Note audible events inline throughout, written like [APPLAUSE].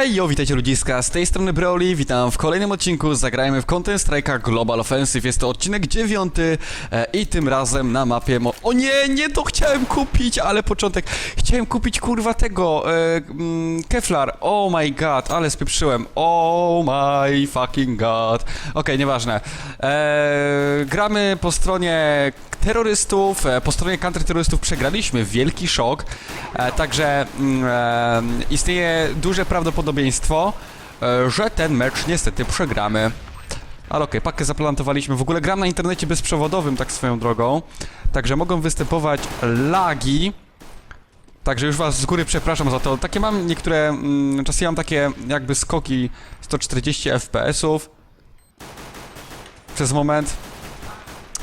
Hejo, witajcie ludziska, z tej strony Broly, witam w kolejnym odcinku, zagrajmy w Content Strike'a Global Offensive, jest to odcinek dziewiąty e, i tym razem na mapie mo... O nie, nie to chciałem kupić, ale początek, chciałem kupić kurwa tego, e, mm, oh my god, ale spieprzyłem, oh my fucking god, okej, nieważne, e, gramy po stronie terrorystów, e, po stronie counterterrorystów przegraliśmy, wielki szok, e, także mm, e, istnieje duże prawdopodobieństwo, e, że ten mecz niestety przegramy. Ale okej, pakę zaplantowaliśmy. W ogóle gram na internecie bezprzewodowym, tak swoją drogą. Także mogą występować lagi. Także już was z góry przepraszam za to. Takie mam niektóre... Mm, mam takie jakby skoki 140 FPS-ów. Przez moment.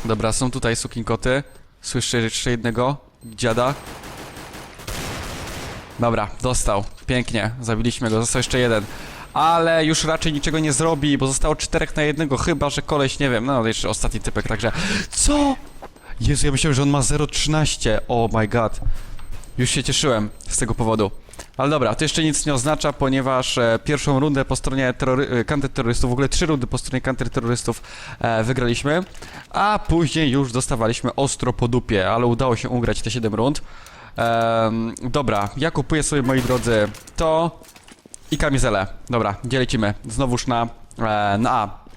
Dobra, są tutaj sukinkoty. Słyszę jeszcze jednego dziada. Dobra, dostał. Pięknie, zabiliśmy go, został jeszcze jeden. Ale już raczej niczego nie zrobi, bo zostało czterech na jednego, chyba że koleś, nie wiem, no jeszcze ostatni typek, także... Co? Jezu, ja myślałem, że on ma 0,13. Oh my god. Już się cieszyłem z tego powodu. Ale dobra, to jeszcze nic nie oznacza, ponieważ e, pierwszą rundę po stronie terrory- e, counterterrorystów, w ogóle trzy rundy po stronie counterterrorystów e, wygraliśmy, a później już dostawaliśmy ostro po dupie, ale udało się ugrać te 7 rund. Em, dobra, ja kupuję sobie, moi drodzy, to i kamizelę. Dobra, gdzie lecimy? Znowuż na, e, na A.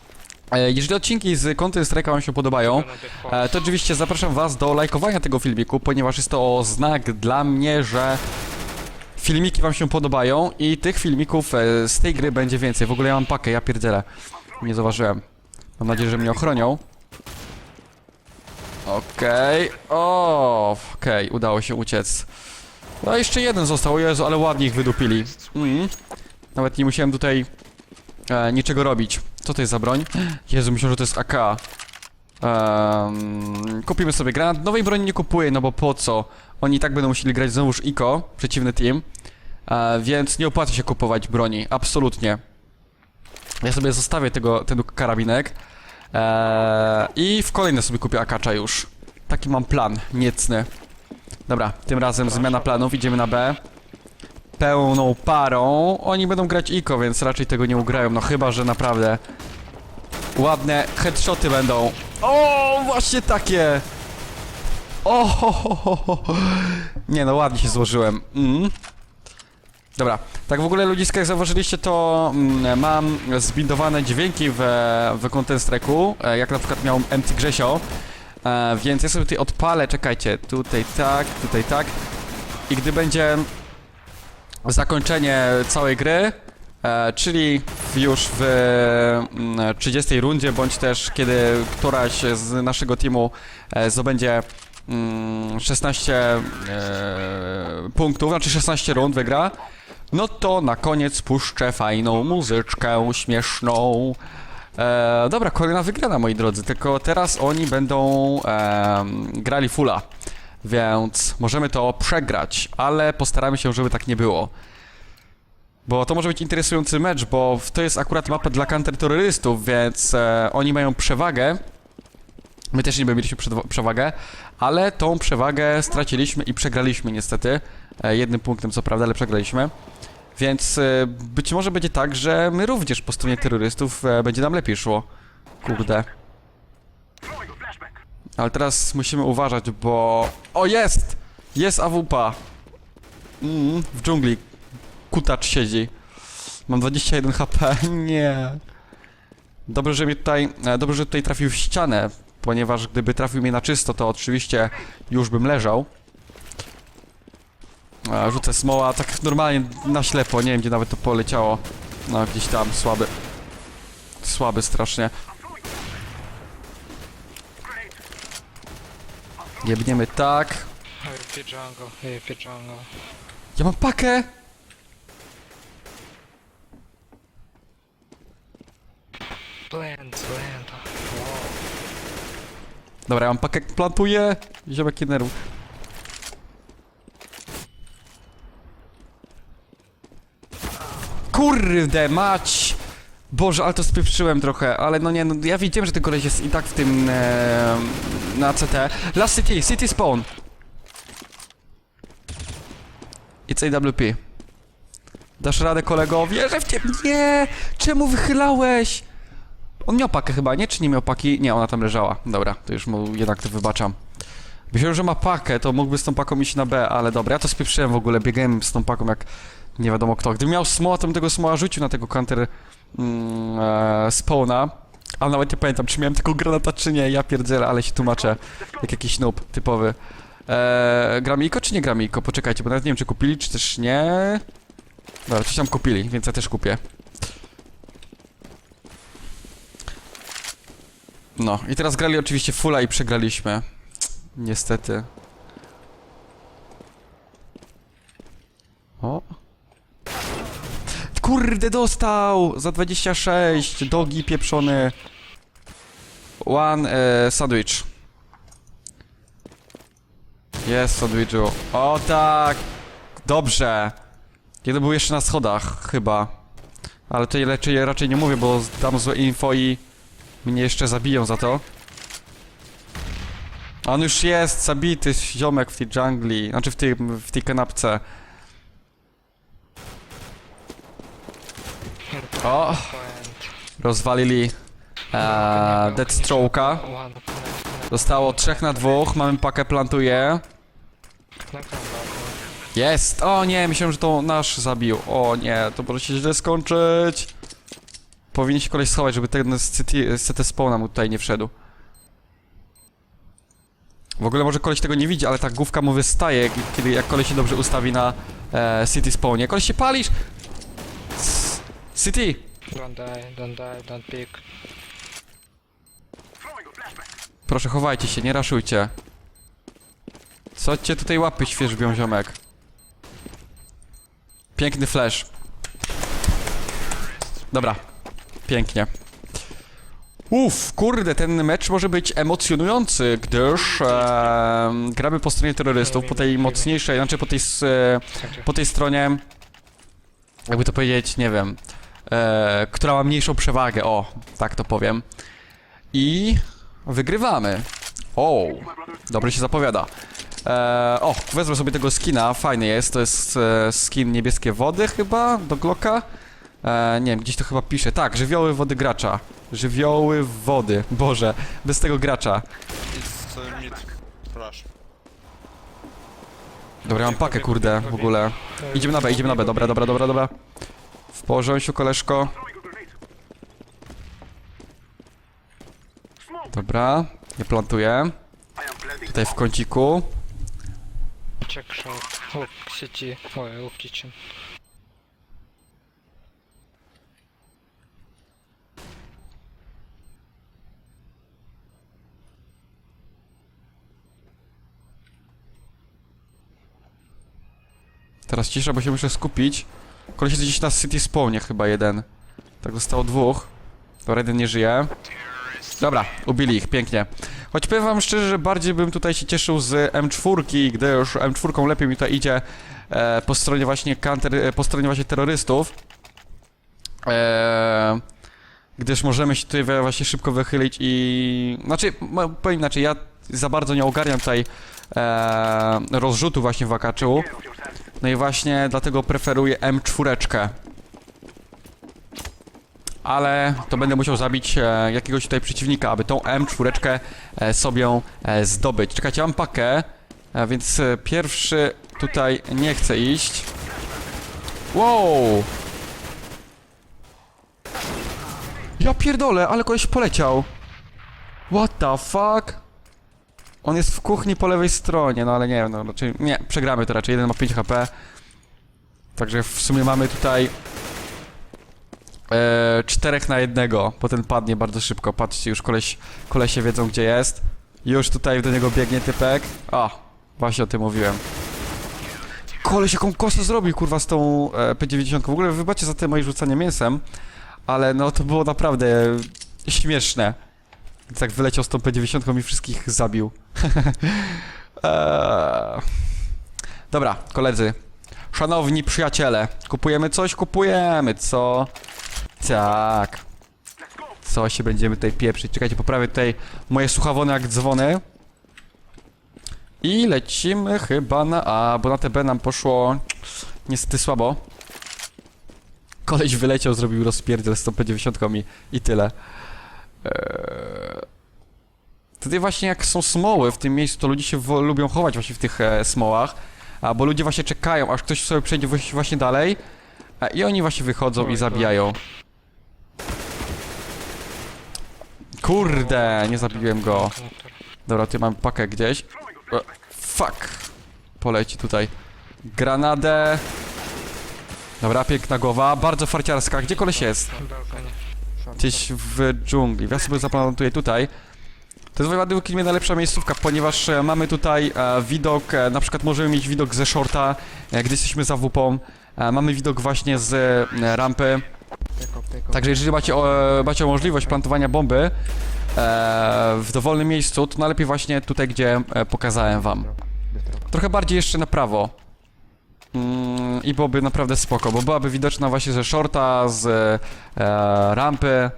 E, jeżeli odcinki z Content Strike'a Wam się podobają, e, to oczywiście zapraszam Was do lajkowania tego filmiku, ponieważ jest to znak dla mnie, że filmiki Wam się podobają i tych filmików e, z tej gry będzie więcej. W ogóle ja mam pakę, ja pierdzielę. Nie zauważyłem. Mam nadzieję, że mnie ochronią. Okej, o, okej, udało się uciec. No jeszcze jeden został, Jezu, ale ładnie ich wydupili. Mm. Nawet nie musiałem tutaj e, niczego robić. Co to jest za broń? Jezu, myślę, że to jest AK. Em, kupimy sobie granat. Nowej broni nie kupuję, no bo po co? Oni i tak będą musieli grać znowuż IKO, przeciwny team. E, więc nie opłaca się kupować broni, absolutnie. Ja sobie zostawię tego, ten karabinek. Eee, I w kolejne sobie kupię akacza już. Taki mam plan, niecny. Dobra, tym razem zmiana planów, idziemy na B. Pełną parą. Oni będą grać IKO, więc raczej tego nie ugrają. No chyba, że naprawdę ładne headshoty będą. O, właśnie takie! O, ho, ho, ho. Nie no, ładnie się złożyłem. Mm. Dobra, tak w ogóle ludziska, jak zauważyliście, to mm, mam zbindowane dźwięki w, w Content Strike'u, e, jak na przykład miał MT Grzesio, e, więc ja sobie tutaj odpalę, czekajcie, tutaj tak, tutaj tak. I gdy będzie zakończenie całej gry, e, czyli już w mm, 30 rundzie, bądź też kiedy któraś z naszego teamu zdobędzie mm, 16 e, punktów, znaczy 16 rund wygra, no to na koniec puszczę fajną muzyczkę śmieszną. E, dobra, kolejna wygrana, moi drodzy, tylko teraz oni będą em, grali fulla, więc możemy to przegrać, ale postaramy się, żeby tak nie było. Bo to może być interesujący mecz, bo to jest akurat mapa dla counterterrorystów, więc e, oni mają przewagę. My też niby mieliśmy przewagę, ale tą przewagę straciliśmy i przegraliśmy niestety. E, jednym punktem co prawda, ale przegraliśmy. Więc e, być może będzie tak, że my również po stronie terrorystów e, będzie nam lepiej szło. Kurde. Ale teraz musimy uważać, bo... O, jest! Jest AWP. Mm, w dżungli. Kutacz siedzi. Mam 21 HP. [LAUGHS] Nie. Dobrze, że mnie tutaj... Dobrze, że tutaj trafił w ścianę, ponieważ gdyby trafił mnie na czysto, to oczywiście już bym leżał. A, rzucę smoła tak normalnie na ślepo, nie wiem gdzie nawet to poleciało. No gdzieś tam, słaby. Słaby strasznie. Jebniemy tak. Jungle, jungle. Ja mam pakę! Plant, plant. Wow. Dobra, ja mam pakę, plantuję. Ziomek nie Kurde mać! Boże, ale to spieprzyłem trochę, ale no nie, no ja wiedziałem, że ten koleś jest i tak w tym e, na CT. Last city, city spawn. It's AWP. Dasz radę, kolego? Wierzę w ciebie! Nie! Czemu wychylałeś? On miał pakę chyba, nie? Czy nie miał paki? Nie, ona tam leżała. Dobra, to już mu jednak to wybaczam. Myślałem, że ma pakę, to mógłby z tą paką iść na B, ale dobra, ja to spieprzyłem w ogóle, biegałem z tą paką jak nie wiadomo kto. Gdybym miał smoła, to bym tego smoła rzucił na tego counter mm, e, spawna. Ale nawet nie pamiętam, czy miałem tylko granata, czy nie. Ja pierdzielę, ale się tłumaczę. Jak jakiś noob typowy. E, czy nie gramiko? Poczekajcie, bo nawet nie wiem, czy kupili, czy też nie. Dobra, coś tam kupili, więc ja też kupię. No, i teraz grali oczywiście fulla i przegraliśmy. Niestety. O. Kurde, dostał! Za 26! Dogi pieprzony. One e, sandwich. Jest sandwichu. O tak! Dobrze! Jeden był jeszcze na schodach, chyba. Ale tutaj raczej, raczej nie mówię, bo dam złe info i mnie jeszcze zabiją za to. On już jest zabity, ziomek w tej dżungli, znaczy w tej, w tej kanapce. O, rozwalili e, Deathstroke'a. Zostało 3 na 2, mamy pakę plantuje. Jest! O nie, myślałem, że to nasz zabił. O nie, to może się źle skończyć. Powinien się koleś schować, żeby ten z CT, z CT spawna mu tutaj nie wszedł. W ogóle może koleś tego nie widzi, ale ta główka mu wystaje, kiedy jak koleś się dobrze ustawi na e, city spawnie. Koleś się palisz! C- City! Don't die, don't die, don't pick. Proszę, chowajcie się, nie raszujcie. Co cię tutaj łapy świeżbią, ziomek? Piękny flash. Dobra. Pięknie. Uff, kurde, ten mecz może być emocjonujący, gdyż e, gramy po stronie terrorystów, po tej mocniejszej, znaczy po tej, e, po tej stronie, jakby to powiedzieć, nie wiem, e, która ma mniejszą przewagę, o, tak to powiem. I wygrywamy. O, dobrze się zapowiada. E, o, wezmę sobie tego skina, fajny jest, to jest e, skin niebieskie wody chyba, do Glocka. E, nie wiem, gdzieś to chyba pisze, tak, żywioły wody gracza. Żywioły wody, boże, bez tego gracza. Rush. Dobra, mam pakę, kurde, w ogóle. Idziemy na B, idziemy na B, dobra, dobra, dobra, dobra. W porządku, koleżko. Dobra, nie plantuję. Tutaj w kąciku. Check short. Look, city. Ой, look kitchen. Teraz cisza, bo się muszę skupić. Koleś jest gdzieś na City Spawnie chyba jeden. Tak zostało dwóch. Dobra, jeden nie żyje. Dobra, ubili ich, pięknie. Choć powiem wam szczerze, że bardziej bym tutaj się cieszył z M4, gdyż M4 lepiej mi tutaj idzie e, po stronie właśnie counter, e, po stronie właśnie terrorystów. E, gdyż możemy się tutaj właśnie szybko wychylić i... Znaczy, powiem inaczej, ja za bardzo nie ogarniam tutaj e, rozrzutu właśnie w akaczu. No i właśnie dlatego preferuję M4. Ale to będę musiał zabić e, jakiegoś tutaj przeciwnika, aby tą M4 e, sobie e, zdobyć. Czekajcie, mam pakę, e, więc e, pierwszy tutaj nie chcę iść. Wow! Ja pierdolę, ale koleś poleciał. What the fuck? On jest w kuchni po lewej stronie, no ale nie wiem, no raczej... Nie, przegramy to raczej, jeden ma 5 HP. Także w sumie mamy tutaj... E, czterech na jednego, bo ten padnie bardzo szybko. Patrzcie, już koleś, kolesie wiedzą gdzie jest. Już tutaj do niego biegnie typek. O, właśnie o tym mówiłem. Koleś jaką kosę zrobił, kurwa, z tą e, P90. W ogóle wybaczcie za te moje rzucanie mięsem, ale no to było naprawdę śmieszne. Jak wyleciał z tą P90 i wszystkich zabił. [LAUGHS] Eee. Dobra, koledzy. Szanowni przyjaciele, kupujemy coś? Kupujemy, co? Tak. Co się będziemy tutaj pieprzyć? Czekajcie, poprawię tutaj moje słuchawony jak dzwony. I lecimy chyba na A, bo na TB nam poszło niestety słabo. Koleś wyleciał, zrobił rozpierdziel z tą P90 i, i tyle. Eee... Tutaj właśnie jak są smoły w tym miejscu, to ludzie się lubią chować właśnie w tych e, smołach, a, bo ludzie właśnie czekają, aż ktoś sobie przejdzie właśnie- właśnie dalej a, i oni właśnie wychodzą i zabijają. Kurde, nie zabiłem go. Dobra, tu mam pakę gdzieś. E, fuck. Poleci tutaj. Granadę. Dobra, piękna głowa. Bardzo farciarska. Gdzie koleś jest? Balkonie. Gdzieś w dżungli. Ja sobie zaplantuję tutaj. To jest według mnie najlepsza miejscówka, ponieważ e, mamy tutaj e, widok, e, na przykład możemy mieć widok ze shorta, e, gdy jesteśmy za wupą. E, mamy widok właśnie z e, rampy. Także jeżeli macie, o, macie możliwość plantowania bomby e, w dowolnym miejscu, to najlepiej właśnie tutaj, gdzie e, pokazałem wam. Trochę bardziej jeszcze na prawo. Mm, I byłoby naprawdę spoko, bo byłaby widoczna właśnie ze shorta, z e, rampy.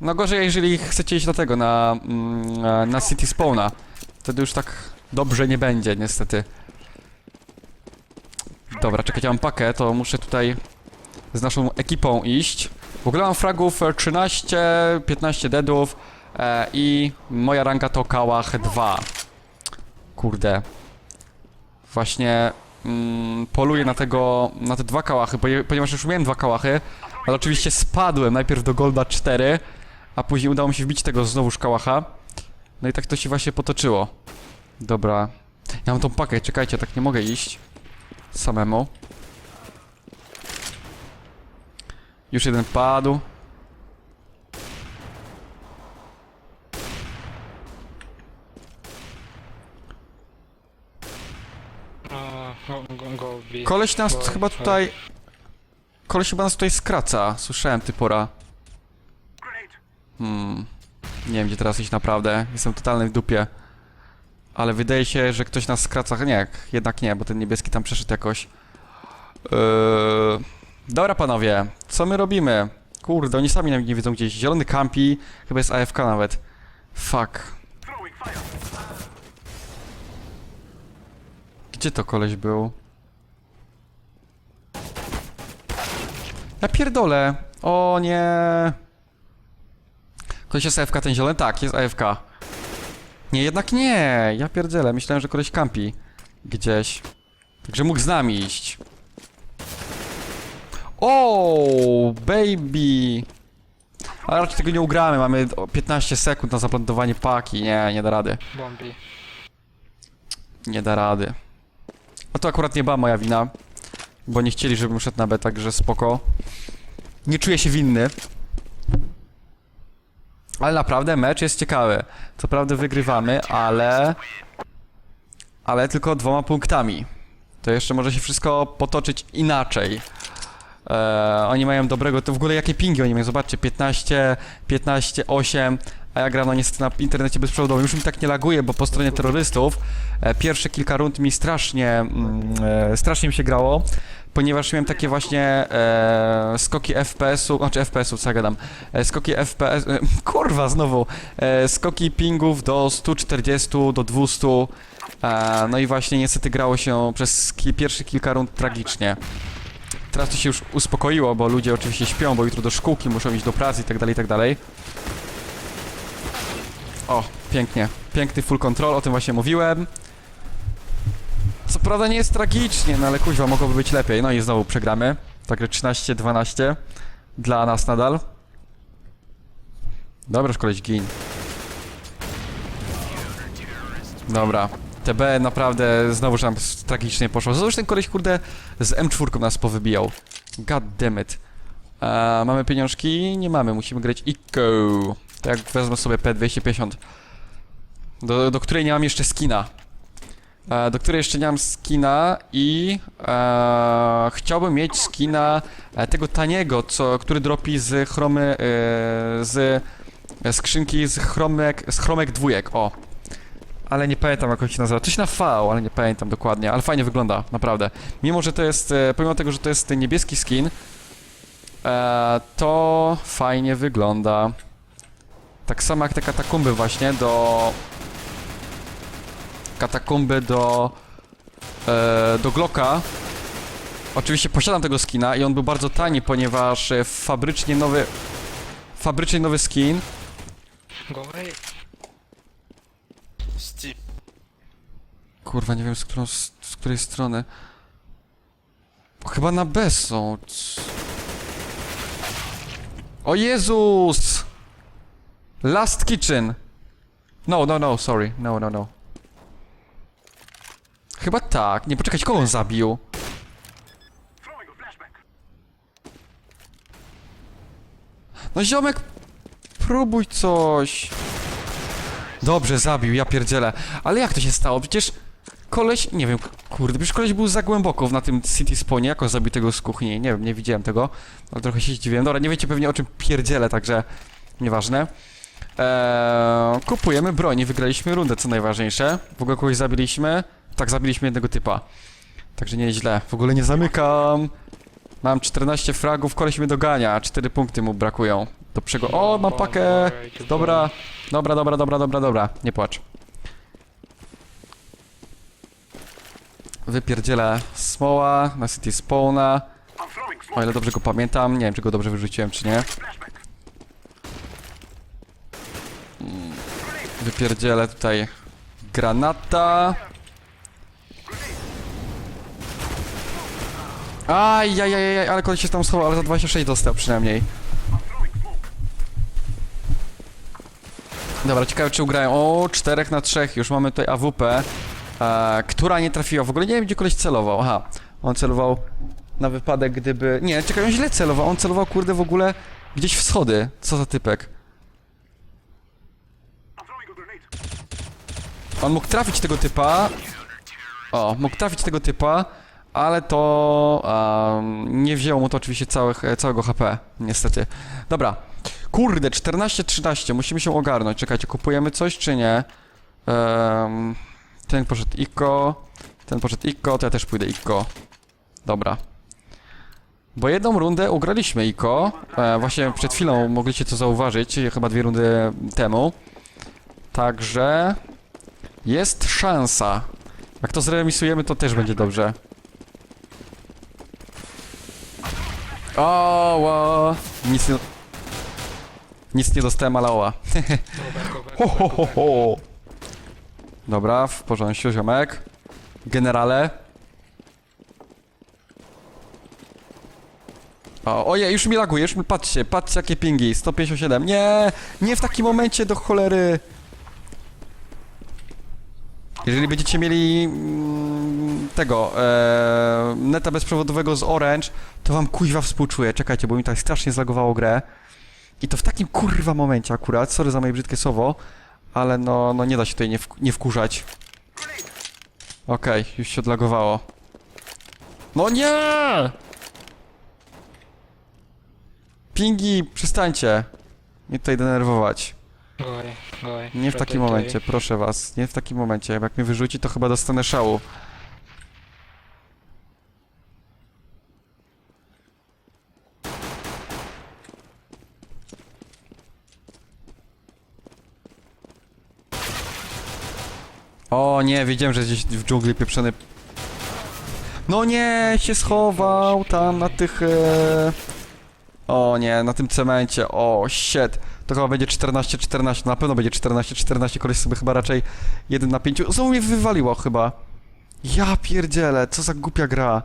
No gorzej, jeżeli chcecie iść do tego, na, mm, e, na City Spawna. Wtedy już tak dobrze nie będzie, niestety. Dobra, czekajcie, mam pakę, to muszę tutaj z naszą ekipą iść. W ogóle mam fragów e, 13, 15 deadów e, i moja ranga to kałach 2. Kurde. Właśnie mm, poluję na tego, na te dwa kałachy, ponie- ponieważ już miałem dwa kałachy, ale oczywiście spadłem najpierw do Golda 4, a później udało mi się wbić tego znowuż kałacha. No i tak to się właśnie potoczyło. Dobra. Ja mam tą pakę, czekajcie, tak nie mogę iść. Samemu. Już jeden padł. A, go, go, go bi. Koleś nas chyba tutaj... Koleś chyba nas tutaj skraca. Słyszałem typora. Hmm. Nie wiem, gdzie teraz iść naprawdę. Jestem totalny w dupie. Ale wydaje się, że ktoś nas skraca. Nie, jednak nie, bo ten niebieski tam przeszedł jakoś. Yy... Dobra, panowie. Co my robimy? Kurde, oni sami nam nie wiedzą gdzieś. Zielony campi. Chyba jest AFK nawet. Fuck. Gdzie to koleś był? Ja pierdolę. O nie. Koleś jest AFK ten zielony? Tak, jest AFK. Nie, jednak nie. Ja pierdzielę. Myślałem, że koleś kampi. Gdzieś. Także mógł z nami iść. O, baby. Ale raczej tego nie ugramy. Mamy o 15 sekund na zaplantowanie paki. Nie, nie da rady. Bombi. Nie da rady. A to akurat nie była moja wina, bo nie chcieli, żebym szedł na B, także spoko. Nie czuję się winny. Ale naprawdę mecz jest ciekawy. Co prawda wygrywamy, ale... Ale tylko dwoma punktami. To jeszcze może się wszystko potoczyć inaczej. Eee, oni mają dobrego, to w ogóle jakie pingi oni mają, zobaczcie, 15, 15, 8, a ja gram no niestety na internecie bezprzewodowym, już mi tak nie laguje, bo po stronie terrorystów e, pierwsze kilka rund mi strasznie, mm, e, strasznie mi się grało, ponieważ miałem takie właśnie e, skoki FPS-u, znaczy FPS-ów, co ja gadam, e, skoki FPS, e, [LAUGHS] kurwa znowu, e, skoki pingów do 140, do 200, e, no i właśnie niestety grało się przez ki pierwsze kilka rund tragicznie. Teraz to się już uspokoiło, bo ludzie oczywiście śpią, bo jutro do szkółki muszą iść do pracy i tak dalej, i tak dalej. O, pięknie. Piękny full control, o tym właśnie mówiłem. Prawda nie jest tragicznie, no ale kuźwa, mogłoby być lepiej. No i znowu przegramy. Także 13-12 dla nas nadal. Dobra, szkoleś gin. Dobra. TB naprawdę znowu nam tragicznie poszło. Znowu ten koleś, kurde, z M4 nas powybijał. God damn it. A, mamy pieniążki? Nie mamy, musimy grać ICO. Tak, wezmę sobie P250. Do, do której nie mam jeszcze skina. E, do której jeszcze nie mam skina i e, chciałbym mieć skina e, tego taniego, co, który dropi z chromy, e, z skrzynki z chromek, z chromek dwójek, o. Ale nie pamiętam jak on się nazywa. Coś na V, ale nie pamiętam dokładnie, ale fajnie wygląda, naprawdę. Mimo, że to jest, e, pomimo tego, że to jest niebieski skin, e, to fajnie wygląda. Tak samo jak te katakumby właśnie do... Katakumby do... E, do Glocka. Oczywiście posiadam tego skina i on był bardzo tani, ponieważ e, fabrycznie nowy... Fabrycznie nowy skin. Go away. Steep. Kurwa, nie wiem z, którą, z, z której strony. Chyba na B są. C- O Jezus! Last Kitchen. No, no, no, sorry. No, no, no. Chyba tak. Nie, poczekać, kogo on zabił? No ziomek, próbuj coś. Dobrze, zabił, ja pierdzielę. Ale jak to się stało? Przecież koleś, nie wiem, kurde, przecież koleś był za głęboko na tym City Spawnie, jak on zabił tego z kuchni, nie wiem, nie widziałem tego, ale trochę się zdziwiłem. Dobra, nie wiecie pewnie o czym pierdzielę, także nieważne. Eee, kupujemy broń wygraliśmy rundę, co najważniejsze. W ogóle kogoś zabiliśmy? Tak, zabiliśmy jednego typa. Także nieźle. W ogóle nie zamykam. Mam 14 fragów, koleś mnie dogania, 4 punkty mu brakują. Do przego... O, mam pakę! Dobra, dobra, dobra, dobra, dobra, dobra, nie płacz. Wypierdzielę smoła na City Spawna. O ile dobrze go pamiętam, nie wiem czy go dobrze wyrzuciłem czy nie. Mm, Wypierdzielę tutaj granata. Aj, aj, aj, aj, ale koleś się tam schował, ale za 26 dostał przynajmniej. Dobra, ciekawe czy ugrają. O, 4 na 3, już mamy tutaj AWP, e, która nie trafiła. W ogóle nie wiem gdzie koleś celował. Aha, on celował na wypadek gdyby... Nie, czekaj, on źle celował. On celował kurde w ogóle gdzieś w schody. Co za typek. On mógł trafić tego typa. O, mógł trafić tego typa, ale to um, nie wzięło mu to oczywiście całych, e, całego HP, niestety. Dobra. Kurde, 14-13, musimy się ogarnąć. Czekajcie, kupujemy coś czy nie? Em, ten poszedł Iko, ten poszedł Iko, to ja też pójdę Iko. Dobra. Bo jedną rundę ugraliśmy Iko. E, właśnie przed chwilą mogliście to zauważyć, chyba dwie rundy temu. Także jest szansa. Jak to zremisujemy, to też będzie dobrze. O, ło. Nic nie... Nic nie dostałem, ale oła. [LAUGHS] Ho, ho, ho, ho. Dobra, w porządku, ziomek. Generale. O, oje, już mi laguje, już mi, patrzcie, patrzcie jakie pingi, 157, nie, nie w takim momencie do cholery. Jeżeli będziecie mieli mm, tego, e, neta bezprzewodowego z Orange, to wam kuźwa współczuję, czekajcie, bo mi tak strasznie zlagowało grę. I to w takim kurwa momencie akurat, sorry za moje brzydkie słowo, ale no, no nie da się tutaj nie, nie wkurzać. Okej, już się odlagowało. No nie! Pingi, przestańcie. Nie tutaj denerwować. Go away, go away. Nie w takim momencie, proszę was. Nie w takim momencie. Jak mnie wyrzuci, to chyba dostanę szału. O nie, wiedziałem, że gdzieś w dżungli pieprzony... No nie, się schował tam na tych... E... O nie, na tym cemencie, o shit. To chyba będzie 14-14, na pewno będzie 14-14, koleś sobie chyba raczej 1 na 5. Znowu mnie wywaliło chyba. Ja pierdzielę, co za głupia gra.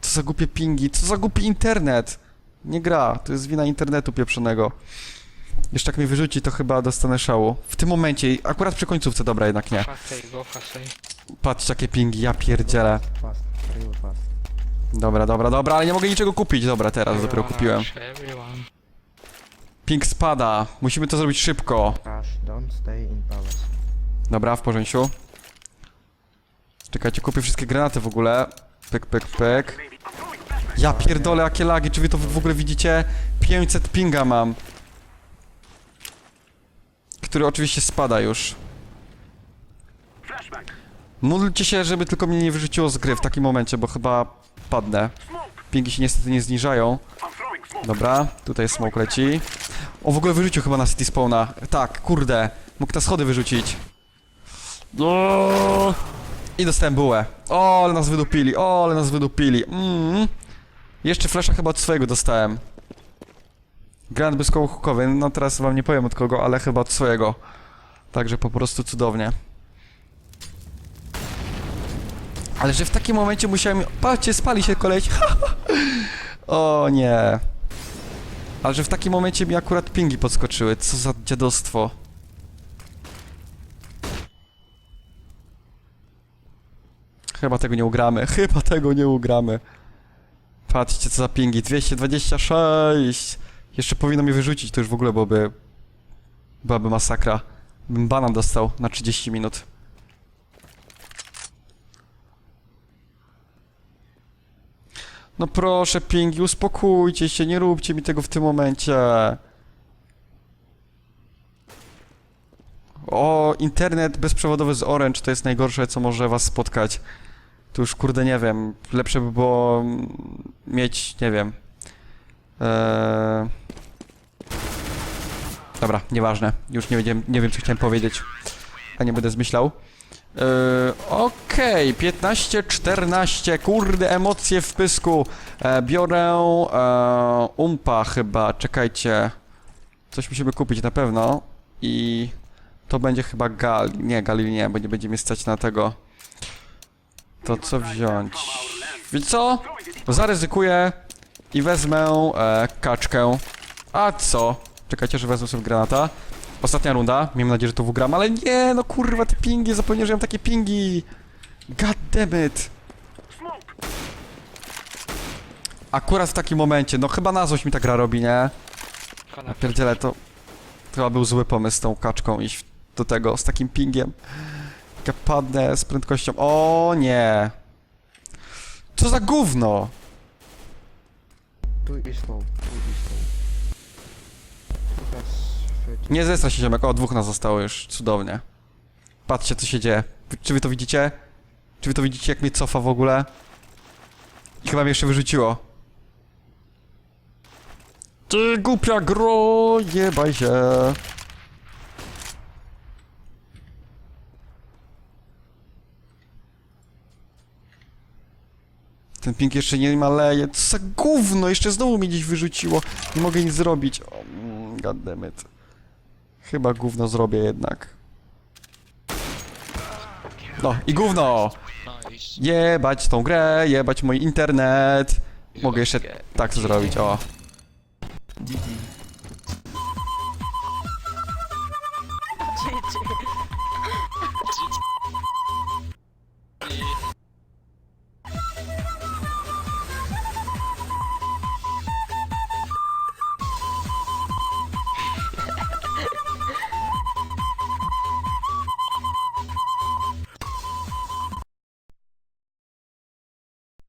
Co za głupie pingi, co za głupi internet. Nie gra, to jest wina internetu pieprzonego. Jeszcze jak mnie wyrzuci, to chyba dostanę szału. W tym momencie, akurat przy końcówce, dobra, jednak nie. Fast A, go fast A. Patrz, jakie pingi, ja pierdzielę. Fast, real fast. Dobra, dobra, dobra, ale nie mogę niczego kupić. Dobra, teraz dopiero kupiłem. Ping spada, musimy to zrobić szybko. Rush, don't stay in palace. Dobra, w porządku. Czekajcie, kupię wszystkie granaty w ogóle. Pyk, pyk, pyk. Ja pierdolę, jakie lagi, czy wy to w ogóle widzicie? 500 pinga mam. Który oczywiście spada już. Módlcie się, żeby tylko mnie nie wyrzuciło z gry w takim momencie, bo chyba padnę. Pingi się niestety nie zniżają. Dobra, tutaj smoke leci. O, w ogóle wyrzucił chyba na city spawna. Tak, kurde. Mógł te schody wyrzucić. No. I dostałem bułę. O, ale nas wydupili, o, ale nas wydupili. Mm. Jeszcze flesza chyba od swojego dostałem. Granat błyskowo-hukowy, no teraz wam nie powiem od kogo, ale chyba od swojego. Także po prostu cudownie. Ale że w takim momencie musiałem... Patrzcie, spali się koleś. [LAUGHS] o nie. Ale że w takim momencie mi akurat pingi podskoczyły. Co za dziadostwo. Chyba tego nie ugramy. [LAUGHS] Chyba tego nie ugramy. Patrzcie co za pingi. 226. Jeszcze powinno mnie wyrzucić, to już w ogóle byłoby... Byłaby masakra. Bym banan dostał na 30 minut. No proszę, pingi, uspokójcie się, nie róbcie mi tego w tym momencie. O, internet bezprzewodowy z Orange to jest najgorsze, co może was spotkać. Tu już kurde nie wiem. Lepsze by było mieć, nie wiem. Eee... Dobra, nieważne. Już nie, nie wiem, co chciałem powiedzieć. A nie będę zmyślał. Eee, Okej, 15-14, kurde, emocje w pysku. E, biorę e, umpa chyba, czekajcie. Coś musimy kupić na pewno. I to będzie chyba gal... Nie, Galil nie, bo nie będzie mi stać na tego. To co wziąć? Wiecie co? Zaryzykuję i wezmę e, kaczkę. A co? Czekajcie, że wezmę sobie granata. Ostatnia runda. Miejmy nadzieję, że to wygram, ale nie, no kurwa, te pingi, zapomniałem, że mam takie pingi. God damn it. Akurat w takim momencie, no chyba na złość mi ta gra robi, nie? Ja Kanapę. pierdzielę, to, chyba był zły pomysł z tą kaczką iść do tego, z takim pingiem. Jak ja padnę z prędkością, o nie. Co za gówno? Two is low. Two is low. Two has 30. Nie zestra się ziomek, o dwóch nas zostało już, cudownie. Patrzcie co się dzieje. Czy wy to widzicie? Czy wy to widzicie jak mnie cofa w ogóle? I chyba mnie jeszcze wyrzuciło. Ty głupia gro, jebaj się. Ten ping jeszcze nie maleje. Co za gówno, jeszcze znowu mnie gdzieś wyrzuciło. Nie mogę nic zrobić. O, mm, God damn it. Chyba gówno zrobię jednak. No i gówno! Nice. Jebać tą grę, jebać mój internet. Mogę jeszcze tak zrobić, o. GG.